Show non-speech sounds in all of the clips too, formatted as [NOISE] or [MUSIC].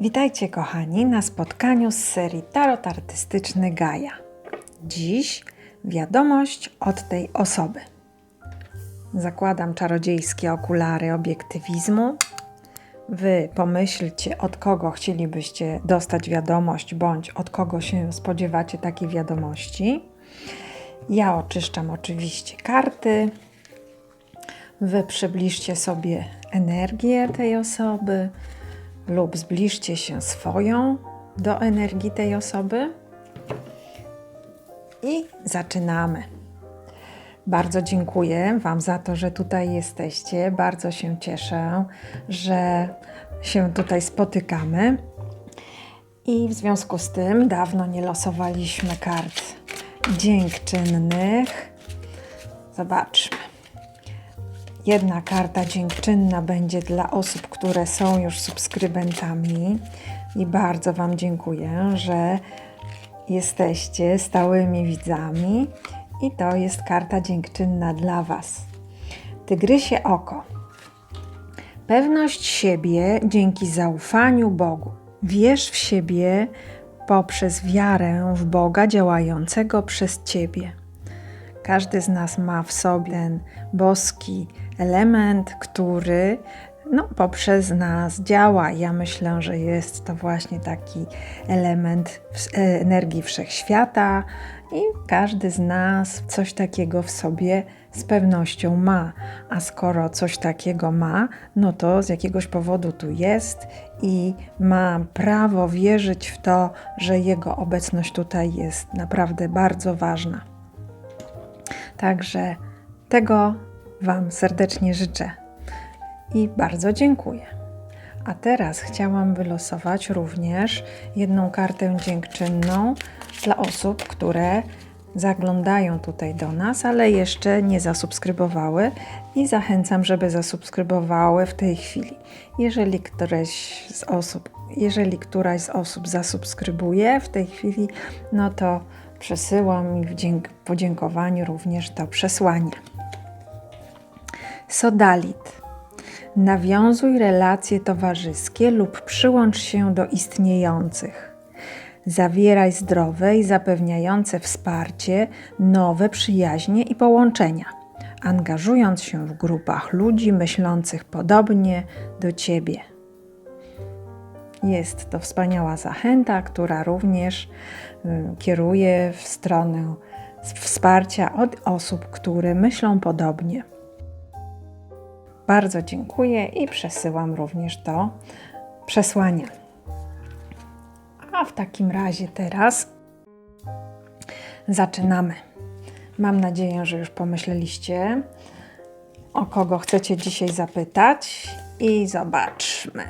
Witajcie kochani na spotkaniu z serii Tarot Artystyczny Gaja. Dziś wiadomość od tej osoby. Zakładam czarodziejskie okulary obiektywizmu. Wy pomyślcie, od kogo chcielibyście dostać wiadomość, bądź od kogo się spodziewacie takiej wiadomości. Ja oczyszczam oczywiście karty. Wy przybliżcie sobie energię tej osoby lub zbliżcie się swoją do energii tej osoby. I zaczynamy. Bardzo dziękuję Wam za to, że tutaj jesteście. Bardzo się cieszę, że się tutaj spotykamy. I w związku z tym dawno nie losowaliśmy kart dziękczynnych. Zobaczmy. Jedna karta dziękczynna będzie dla osób, które są już subskrybentami. I bardzo Wam dziękuję, że jesteście stałymi widzami. I to jest karta dziękczynna dla Was. Tygrysie oko. Pewność siebie dzięki zaufaniu Bogu. Wierz w siebie poprzez wiarę w Boga działającego przez Ciebie. Każdy z nas ma w sobie boski element, który no, poprzez nas działa. Ja myślę, że jest to właśnie taki element energii wszechświata i każdy z nas coś takiego w sobie z pewnością ma. A skoro coś takiego ma, no to z jakiegoś powodu tu jest i ma prawo wierzyć w to, że jego obecność tutaj jest naprawdę bardzo ważna. Także tego Wam serdecznie życzę i bardzo dziękuję. A teraz chciałam wylosować również jedną kartę dziękczynną dla osób, które zaglądają tutaj do nas, ale jeszcze nie zasubskrybowały i zachęcam, żeby zasubskrybowały w tej chwili. Jeżeli któreś z osób, jeżeli któraś z osób zasubskrybuje w tej chwili, no to przesyłam mi w podziękowaniu również to przesłanie. Sodalit. Nawiązuj relacje towarzyskie lub przyłącz się do istniejących. Zawieraj zdrowe i zapewniające wsparcie nowe przyjaźnie i połączenia, angażując się w grupach ludzi myślących podobnie do Ciebie. Jest to wspaniała zachęta, która również y, kieruje w stronę wsparcia od osób, które myślą podobnie. Bardzo dziękuję i przesyłam również to przesłanie. A w takim razie teraz zaczynamy. Mam nadzieję, że już pomyśleliście, o kogo chcecie dzisiaj zapytać, i zobaczmy,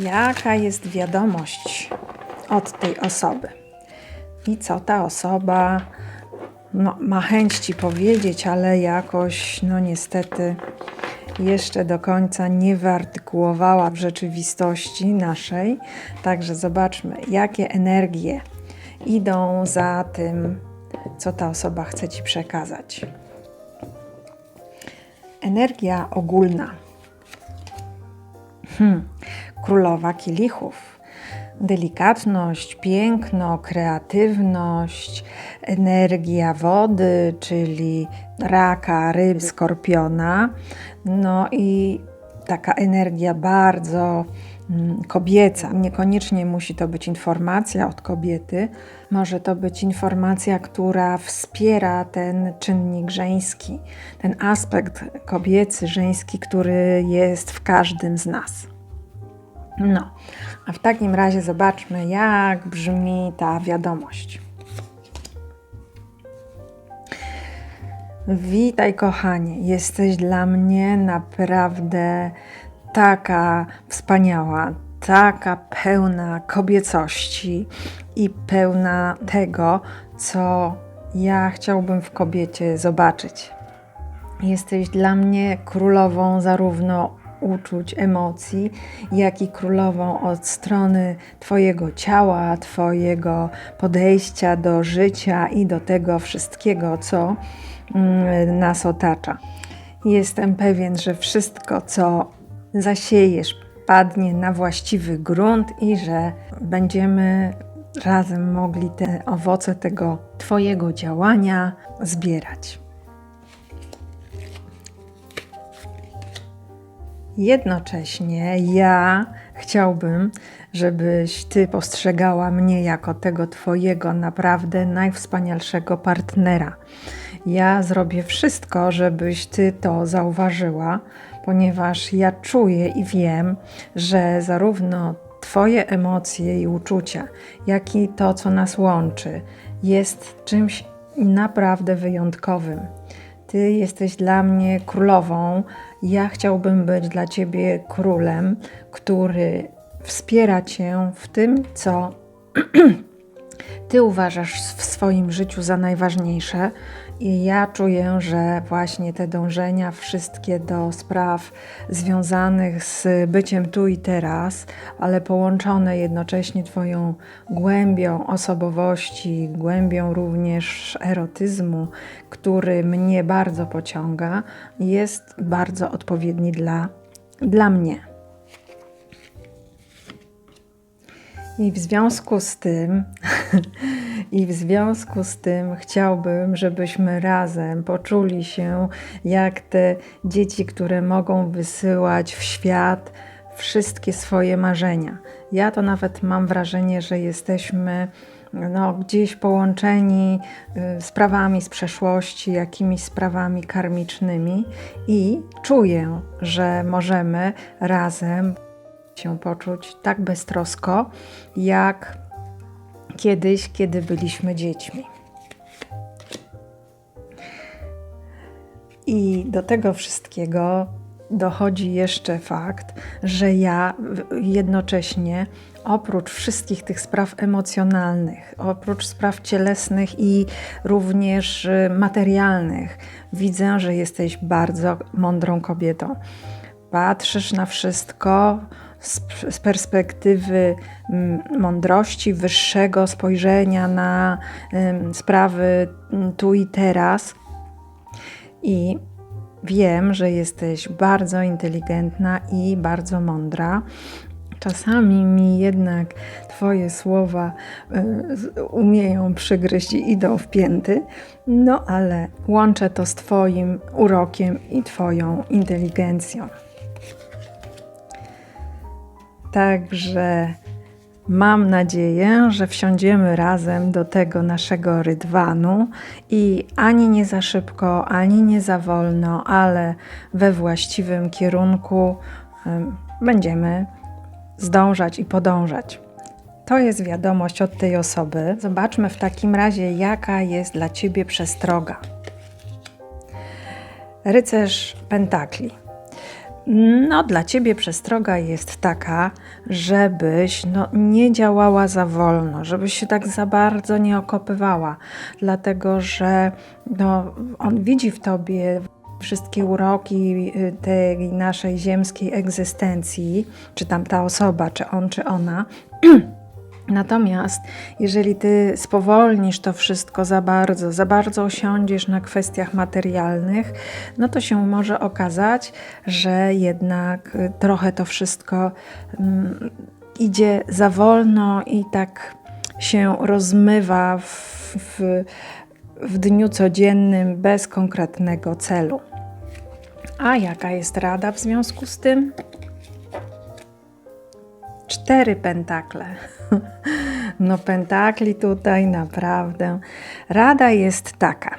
jaka jest wiadomość od tej osoby i co ta osoba no, ma chęć ci powiedzieć, ale jakoś, no niestety, jeszcze do końca nie wyartykułowała w rzeczywistości naszej. Także zobaczmy, jakie energie idą za tym, co ta osoba chce ci przekazać. Energia ogólna. Hmm. Królowa kielichów delikatność, piękno, kreatywność, energia wody, czyli raka, ryb, skorpiona. No i taka energia bardzo mm, kobieca. Niekoniecznie musi to być informacja od kobiety, może to być informacja, która wspiera ten czynnik żeński, ten aspekt kobiecy, żeński, który jest w każdym z nas. No, a w takim razie zobaczmy, jak brzmi ta wiadomość. Witaj, kochanie. Jesteś dla mnie naprawdę taka wspaniała, taka pełna kobiecości i pełna tego, co ja chciałbym w kobiecie zobaczyć. Jesteś dla mnie królową zarówno uczuć, emocji, jak i królową od strony Twojego ciała, Twojego podejścia do życia i do tego wszystkiego, co nas otacza. Jestem pewien, że wszystko, co zasiejesz padnie na właściwy grunt i że będziemy razem mogli te owoce tego Twojego działania zbierać. Jednocześnie ja chciałbym, żebyś Ty postrzegała mnie jako tego Twojego naprawdę najwspanialszego partnera. Ja zrobię wszystko, żebyś Ty to zauważyła, ponieważ ja czuję i wiem, że zarówno Twoje emocje i uczucia, jak i to, co nas łączy, jest czymś naprawdę wyjątkowym. Ty jesteś dla mnie królową, ja chciałbym być dla Ciebie królem, który wspiera Cię w tym, co [CLEARS THROAT] Ty uważasz w swoim życiu za najważniejsze. I ja czuję, że właśnie te dążenia, wszystkie do spraw związanych z byciem tu i teraz, ale połączone jednocześnie Twoją głębią osobowości, głębią również erotyzmu, który mnie bardzo pociąga, jest bardzo odpowiedni dla, dla mnie. I w związku z tym, [LAUGHS] i w związku z tym chciałbym, żebyśmy razem poczuli się jak te dzieci, które mogą wysyłać w świat wszystkie swoje marzenia. Ja to nawet mam wrażenie, że jesteśmy no, gdzieś połączeni y, sprawami z przeszłości, jakimiś sprawami karmicznymi i czuję, że możemy razem się poczuć tak beztrosko, jak kiedyś, kiedy byliśmy dziećmi. I do tego wszystkiego dochodzi jeszcze fakt, że ja jednocześnie oprócz wszystkich tych spraw emocjonalnych, oprócz spraw cielesnych i również y, materialnych, widzę, że jesteś bardzo mądrą kobietą. Patrzysz na wszystko z, perspektywy mm, mądrości, wyższego spojrzenia na sprawy mm, tu i teraz. I wiem, że jesteś bardzo inteligentna i bardzo mądra. Czasami mi jednak Twoje słowa y, umieją przygryźć i idą w pięty, no ale łączę to z Twoim urokiem i Twoją inteligencją. Także mam nadzieję, że wsiądziemy razem do tego naszego rydwanu i ani nie za szybko, ani nie za wolno, ale we właściwym kierunku będziemy zdążać i podążać. To jest wiadomość od tej osoby. Zobaczmy w takim razie, jaka jest dla ciebie przestroga. Rycerz Pentakli. No, dla ciebie przestroga jest taka, żebyś no, nie działała za wolno, żebyś się tak za bardzo nie okopywała, dlatego że no, on widzi w tobie wszystkie uroki y, tej naszej ziemskiej egzystencji, czy tam ta osoba, czy on, czy ona. [CLEARS THROAT] Natomiast jeżeli ty spowolnisz to wszystko za bardzo, za bardzo osiądziesz na kwestiach materialnych, no to się może okazać, że jednak y, trochę to wszystko um, idzie za wolno i tak się rozmywa w, w, w dniu codziennym bez konkretnego celu. A jaka jest rada w związku z tym? Cztery pentakle. No, pentakli tutaj naprawdę. Rada jest taka.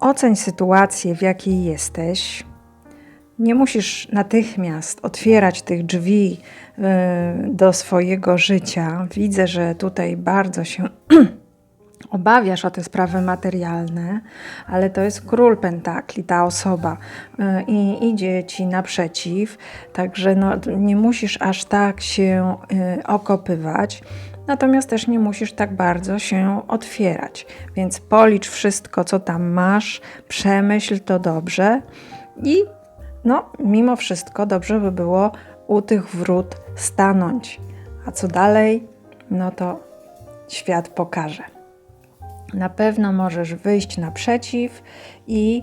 Oceń sytuację, w jakiej jesteś. Nie musisz natychmiast otwierać tych drzwi y, do swojego życia. Widzę, że tutaj bardzo się [CLEARS THROAT] obawiasz o te sprawy materialne, ale to jest król pentakli, ta osoba y, i idzie ci naprzeciw, także no, nie musisz aż tak się y, okopywać. Natomiast też nie musisz tak bardzo się otwierać, więc policz wszystko, co tam masz, przemyśl to dobrze i no, mimo wszystko dobrze by było u tych wrót stanąć. A co dalej? No to świat pokaże. Na pewno możesz wyjść naprzeciw i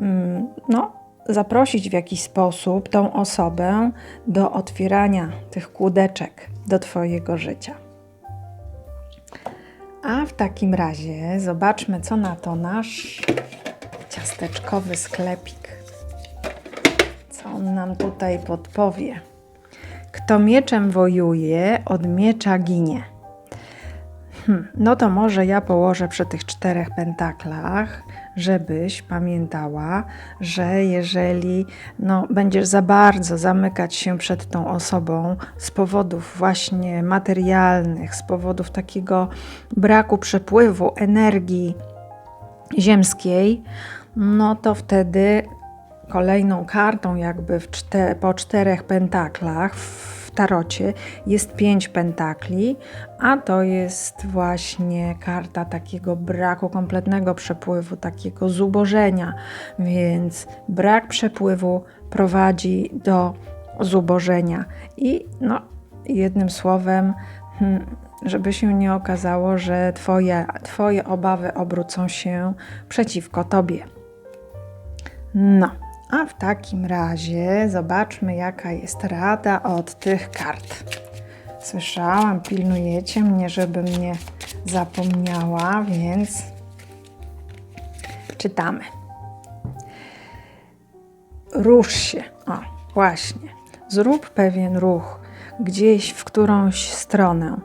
mm, no, zaprosić w jakiś sposób tą osobę do otwierania tych kłódeczek do Twojego życia. A w takim razie zobaczmy, co na to nasz ciasteczkowy sklepik. Co on nam tutaj podpowie? Kto mieczem wojuje, od miecza ginie. Hmm, no to może ja położę przy tych czterech pentaklach, żebyś pamiętała, że jeżeli no, będziesz za bardzo zamykać się przed tą osobą z powodów właśnie materialnych, z powodów takiego braku przepływu energii ziemskiej, no to wtedy kolejną kartą, jakby po czterech pentaklach tarocie jest pięć pentakli, a to jest właśnie karta takiego braku kompletnego przepływu, takiego zubożenia, więc brak przepływu prowadzi do zubożenia. I no, jednym słowem, hmm, żeby się nie okazało, że twoje, twoje obawy obrócą się przeciwko tobie. No, a w takim razie zobaczmy, jaka jest rada od tych kart. Słyszałam, pilnujecie mnie, żebym nie zapomniała, więc czytamy. Rusz się. O, właśnie. Zrób pewien ruch gdzieś w którąś stronę.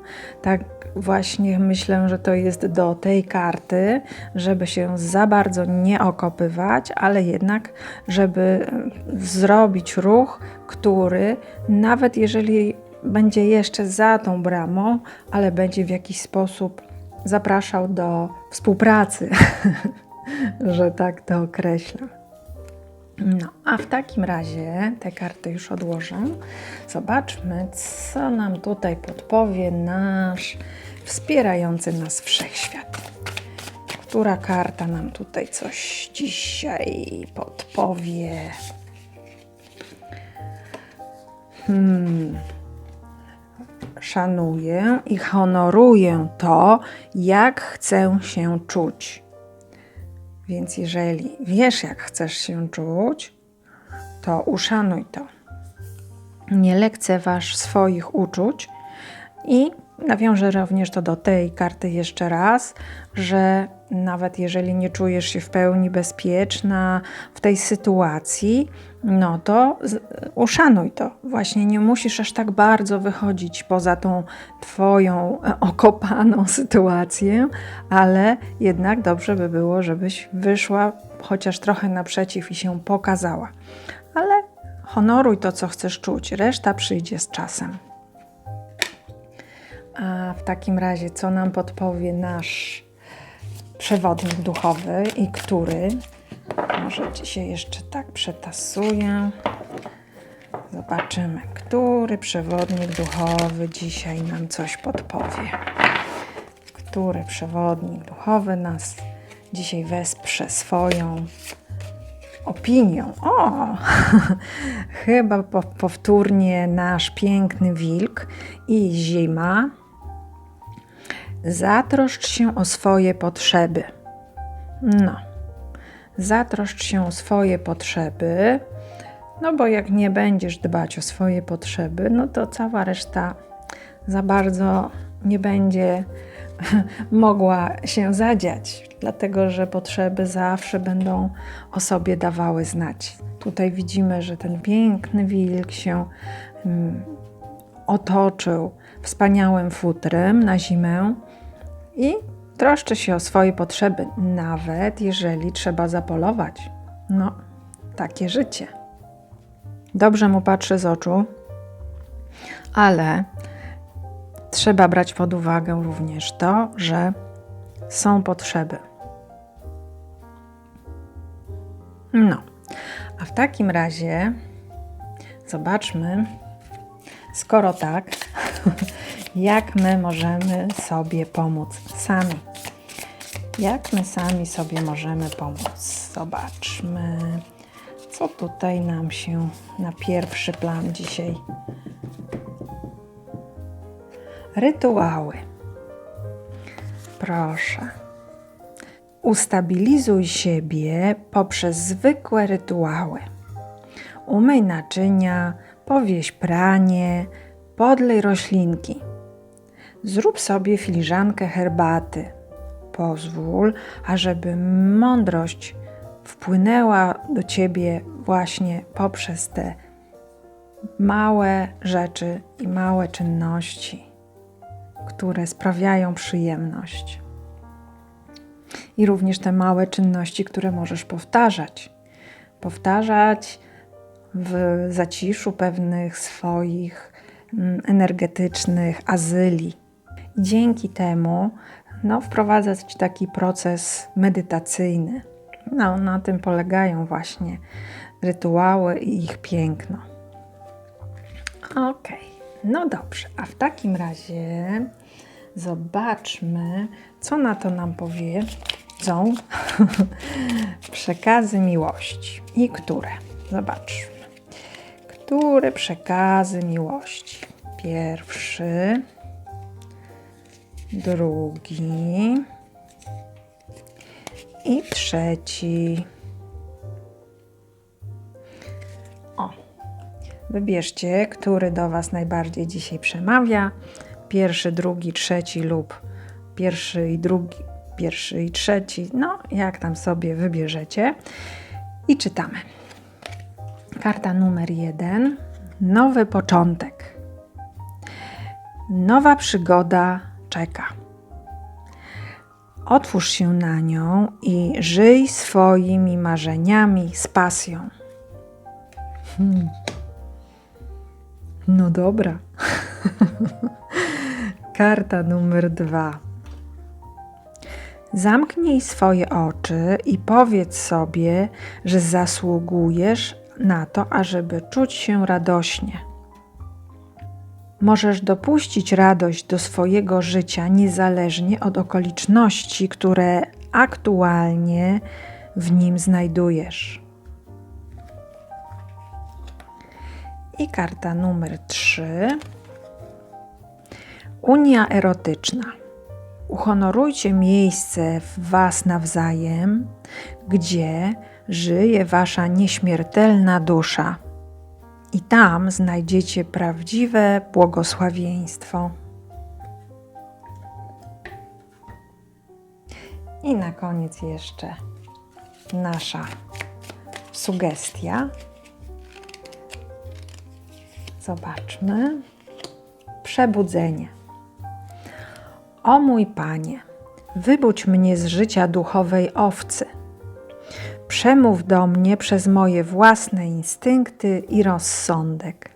Tak właśnie myślę, że to jest do tej karty, żeby się za bardzo nie okopywać, ale jednak, żeby zrobić ruch, który nawet jeżeli będzie jeszcze za tą bramą, ale będzie w jakiś sposób zapraszał do współpracy, [LAUGHS] że tak to określę. No, a w takim razie te karty już odłożę. Zobaczmy, co nam tutaj podpowie nasz wspierający nas wszechświat. Która karta nam tutaj coś dzisiaj podpowie? Hmm. Szanuję i honoruję to, jak chcę się czuć. Więc jeżeli wiesz, jak chcesz się czuć, to uszanuj to. Nie lekceważ swoich uczuć i nawiążę również to do tej karty jeszcze raz, że nawet jeżeli nie czujesz się w pełni bezpieczna w tej sytuacji, no to uszanuj to. Właśnie nie musisz aż tak bardzo wychodzić poza tą Twoją e, okopaną [LAUGHS] sytuację, ale jednak dobrze by było, żebyś wyszła chociaż trochę naprzeciw i się pokazała. Ale honoruj to, co chcesz czuć, reszta przyjdzie z czasem. A w takim razie, co nam podpowie nasz przewodnik duchowy i który? Może dzisiaj jeszcze tak przetasuję. Zobaczymy, który przewodnik duchowy dzisiaj nam coś podpowie. Który przewodnik duchowy nas dzisiaj wesprze swoją opinią. O, [LAUGHS] chyba powtórnie nasz piękny wilk i zima Zatroszcz się o swoje potrzeby. No, zatroszcz się o swoje potrzeby, no bo jak nie będziesz dbać o swoje potrzeby, no to cała reszta za bardzo nie będzie [LAUGHS] mogła się zadziać, dlatego że potrzeby zawsze będą o sobie dawały znać. Tutaj widzimy, że ten piękny wilk się mm, otoczył wspaniałym futrem na zimę i troszczy się o swoje potrzeby, nawet jeżeli trzeba zapolować. No, takie życie. Dobrze mu patrzy z oczu, ale trzeba brać pod uwagę również to, że są potrzeby. No, a w takim razie zobaczmy, skoro tak, [LAUGHS] jak my możemy sobie pomóc sami. Jak my sami sobie możemy pomóc? Zobaczmy, co tutaj nam się na pierwszy plan dzisiaj. Rytuały. Proszę. Ustabilizuj siebie poprzez zwykłe rytuały. umyj naczynia, powieś pranie, podlej roślinki. Zrób sobie filiżankę herbaty. Pozwól, ażeby mądrość wpłynęła do ciebie właśnie poprzez te małe rzeczy i małe czynności, które sprawiają przyjemność. I również te małe czynności, które możesz powtarzać. Powtarzać w zaciszu pewnych swoich mm, energetycznych azyli. Dzięki temu no, wprowadzać taki proces medytacyjny. No, na tym polegają właśnie rytuały i ich piękno. Okej, no dobrze, a w takim razie zobaczmy, co na to nam powiedzą [LAUGHS] przekazy miłości i które. Zobaczmy. Które przekazy miłości? Pierwszy, drugi i trzeci. O, wybierzcie, który do Was najbardziej dzisiaj przemawia. Pierwszy, drugi, trzeci lub pierwszy i drugi, pierwszy i trzeci. No, jak tam sobie wybierzecie. I czytamy. Karta numer jeden. Nowy początek. Nowa przygoda czeka. Otwórz się na nią i żyj swoimi marzeniami z pasją. Hmm. No dobra. [LAUGHS] Karta numer dwa. Zamknij swoje oczy i powiedz sobie, że zasługujesz na to, ażeby czuć się radośnie. Możesz dopuścić radość do swojego życia niezależnie od okoliczności, które aktualnie w nim znajdujesz. I karta numer 3. Unia erotyczna. Uhonorujcie miejsce w Was nawzajem, gdzie żyje Wasza nieśmiertelna dusza. I tam znajdziecie prawdziwe błogosławieństwo. I na koniec jeszcze nasza sugestia. Zobaczmy. Przebudzenie. O mój Panie, wybudź mnie z życia duchowej owcy. Przemów do mnie przez moje własne instynkty i rozsądek.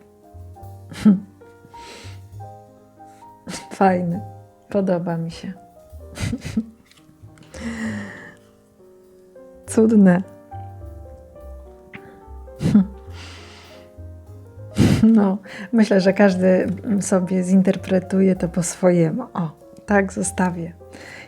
[LAUGHS] Fajny, podoba mi się. [LAUGHS] Cudne. [LAUGHS] No, myślę, że każdy sobie zinterpretuje to po swojemu. O, tak zostawię.